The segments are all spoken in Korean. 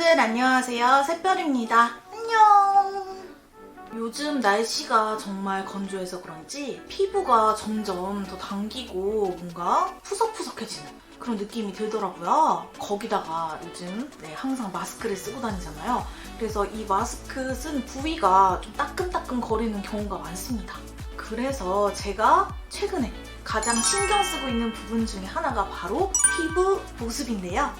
여러분들 안녕하세요. 새별입니다. 안녕. 요즘 날씨가 정말 건조해서 그런지 피부가 점점 더 당기고 뭔가 푸석푸석해지는 그런 느낌이 들더라고요. 거기다가 요즘 네, 항상 마스크를 쓰고 다니잖아요. 그래서 이 마스크 쓴 부위가 좀 따끔따끔 거리는 경우가 많습니다. 그래서 제가 최근에 가장 신경 쓰고 있는 부분 중에 하나가 바로 피부 보습인데요.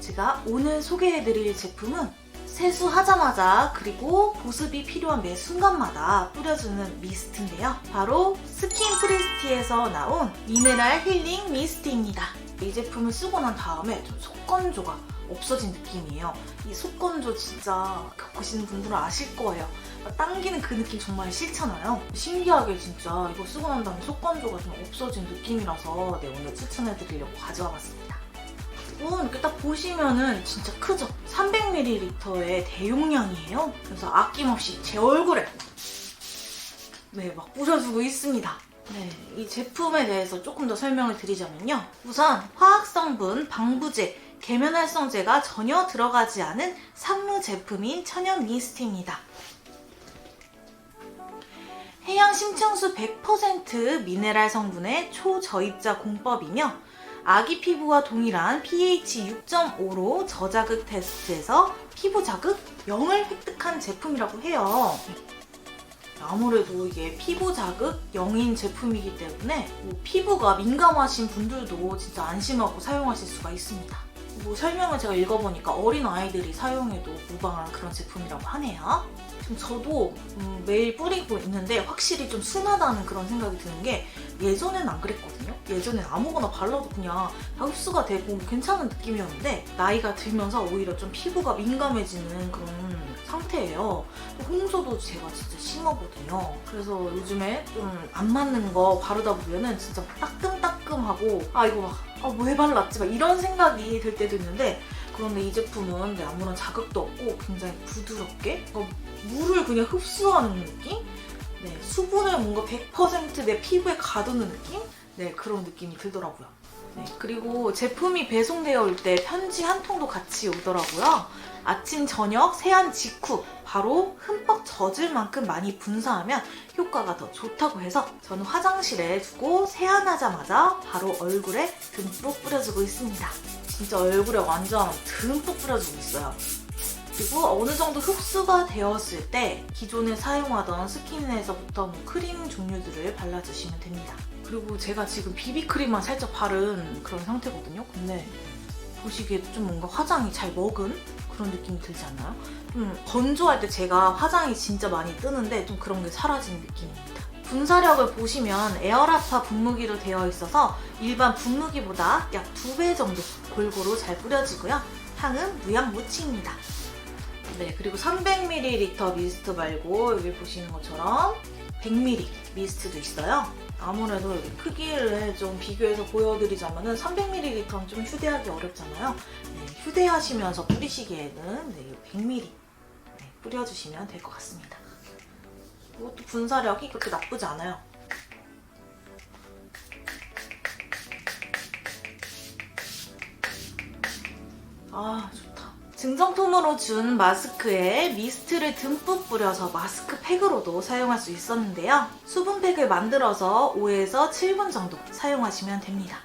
제가 오늘 소개해드릴 제품은 세수하자마자 그리고 보습이 필요한 매 순간마다 뿌려주는 미스트인데요. 바로 스킨 프리스티에서 나온 미네랄 힐링 미스트입니다. 이 제품을 쓰고 난 다음에 좀 속건조가 없어진 느낌이에요. 이 속건조 진짜 겪으시는 분들은 아실 거예요. 당기는 그 느낌 정말 싫잖아요. 신기하게 진짜 이거 쓰고 난 다음에 속건조가 좀 없어진 느낌이라서 네, 오늘 추천해드리려고 가져와 봤습니다. 오, 이렇게 딱 보시면은 진짜 크죠? 300ml의 대용량이에요. 그래서 아낌없이 제 얼굴에 네, 막 뿌려주고 있습니다. 네, 이 제품에 대해서 조금 더 설명을 드리자면요. 우선 화학성분, 방부제, 계면활성제가 전혀 들어가지 않은 산무 제품인 천연 미스트입니다. 해양 심층수 100% 미네랄 성분의 초저입자 공법이며 아기 피부와 동일한 pH 6.5로 저자극 테스트에서 피부 자극 0을 획득한 제품이라고 해요. 아무래도 이게 피부 자극 0인 제품이기 때문에 뭐 피부가 민감하신 분들도 진짜 안심하고 사용하실 수가 있습니다. 뭐 설명을 제가 읽어보니까 어린 아이들이 사용해도 무방한 그런 제품이라고 하네요. 지금 저도 음, 매일 뿌리고 있는데 확실히 좀 순하다는 그런 생각이 드는 게 예전엔 안 그랬거든요. 예전엔 아무거나 발라도 그냥 다 흡수가 되고 괜찮은 느낌이었는데 나이가 들면서 오히려 좀 피부가 민감해지는 그런 상태예요. 홍조도 제가 진짜 심하거든요. 그래서 요즘에 좀 안 맞는 거 바르다 보면은 진짜 따끔 따끔하고 아 이거 막 아, 왜 발랐지? 막 이런 생각이 들 때도 있는데 그런데 이 제품은 네, 아무런 자극도 없고 굉장히 부드럽게 어, 물을 그냥 흡수하는 느낌? 네, 수분을 뭔가 100%내 피부에 가두는 느낌? 네, 그런 느낌이 들더라고요. 네, 그리고 제품이 배송되어 올 때 편지 한 통도 같이 오더라고요. 아침, 저녁, 세안 직후 바로 흠뻑 젖을 만큼 많이 분사하면 효과가 더 좋다고 해서 저는 화장실에 두고 세안하자마자 바로 얼굴에 듬뿍 뿌려주고 있습니다. 진짜 얼굴에 완전 듬뿍 뿌려주고 있어요. 그리고 어느 정도 흡수가 되었을 때 기존에 사용하던 스킨에서부터 뭐 크림 종류들을 발라주시면 됩니다. 그리고 제가 지금 비비크림만 살짝 바른 그런 상태거든요. 근데 보시기에도 좀 뭔가 화장이 잘 먹은 그런 느낌이 들지 않나요? 좀 건조할 때 제가 화장이 진짜 많이 뜨는데 좀 그런 게 사라지는 느낌입니다. 분사력을 보시면 에어라파 분무기로 되어 있어서 일반 분무기보다 약 2배 정도 골고루 잘 뿌려지고요. 향은 무향무치입니다. 네, 그리고 300ml 미스트 말고 여기 보시는 것처럼 100ml 미스트도 있어요. 아무래도 여기 크기를 좀 비교해서 보여드리자면 300ml는 좀 휴대하기 어렵잖아요. 네, 휴대하시면서 뿌리시기에는 네, 100ml 네, 뿌려주시면 될 것 같습니다. 이것도 분사력이 그렇게 나쁘지 않아요. 아, 좋다. 증정품으로 준 마스크에 미스트를 듬뿍 뿌려서 마스크팩으로도 사용할 수 있었는데요. 수분팩을 만들어서 5에서 7분 정도 사용하시면 됩니다.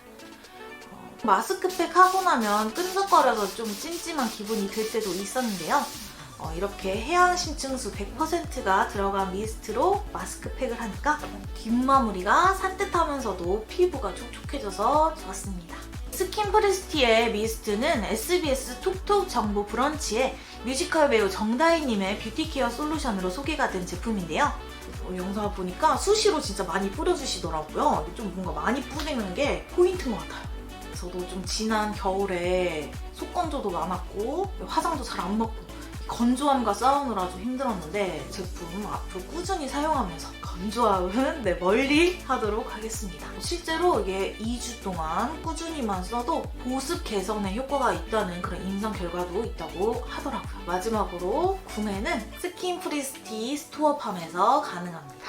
어, 마스크팩 하고 나면 끈적거려서 좀 찜찜한 기분이 들 때도 있었는데요. 어, 이렇게 해양 심층수 100%가 들어간 미스트로 마스크팩을 하니까 뒷마무리가 산뜻하면서도 피부가 촉촉해져서 좋았습니다. 스킨 프리스티의 미스트는 SBS 톡톡 정보 브런치에 뮤지컬 배우 정다희님의 뷰티케어 솔루션으로 소개가 된 제품인데요. 어, 영상을 보니까 수시로 진짜 많이 뿌려주시더라고요. 좀 뭔가 많이 뿌리는 게 포인트인 것 같아요. 저도 좀 지난 겨울에 속건조도 많았고 화장도 잘 안 먹고 건조함과 싸우느라 좀 힘들었는데 제품 앞으로 꾸준히 사용하면서 건조함은 네, 멀리 하도록 하겠습니다. 실제로 이게 2주 동안 꾸준히만 써도 보습 개선에 효과가 있다는 그런 임상 결과도 있다고 하더라고요. 마지막으로 구매는 스킨 프리스티 스토어팜에서 가능합니다.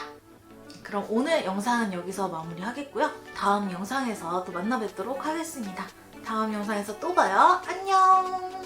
그럼 오늘 영상은 여기서 마무리하겠고요. 다음 영상에서 또 만나 뵙도록 하겠습니다. 다음 영상에서 또 봐요. 안녕!